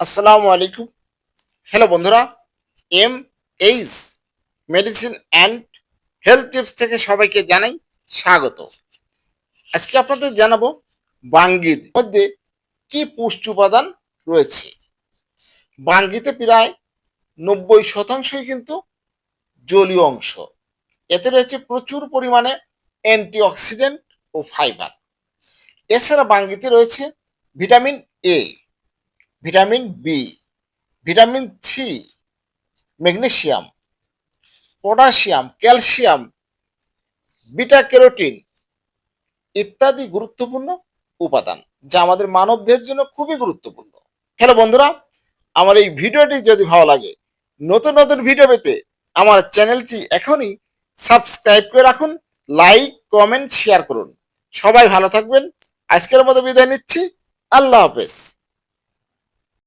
আসসালামু আলাইকুম। হ্যালো বন্ধুরা M H medicine and health tips থেকে সবাইকে জানাই স্বাগত। আজকে আপনাদের জানাব বাঙ্গির মধ্যে কি পুষ্টি উপাদান রয়েছে। বাঙ্গিতে প্রায় নব্বই শতাংশই কিন্তু জলীয় অংশ। এতে রয়েছে প্রচুর পরিমাণে অ্যান্টিঅক্সিডেন্ট ও ফাইবার এছাড়া বাঙ্গিতে রয়েছে vitamin A vitamin B, vitamin C magnesium potassium, calcium, beta carotene ইত্যাদি গুরুত্বপূর্ণ উপাদান, যা আমাদের মানবদের জন্য খুবই গুরুত্বপূর্ণ। হ্যালো বন্ধুরা, আমার এই ভিডিওটি যদি ভালো লাগে, নতুন নতুন ভিডিও পেতে আমার চ্যানেলটি এখনই সাবস্ক্রাইব করে রাখুন, লাইক, কমেন্ট, শেয়ার করুন। সবাই ভালো থাকবেন, আজকের মতো বিদায় নিচ্ছি, আল্লাহ হাফেজ।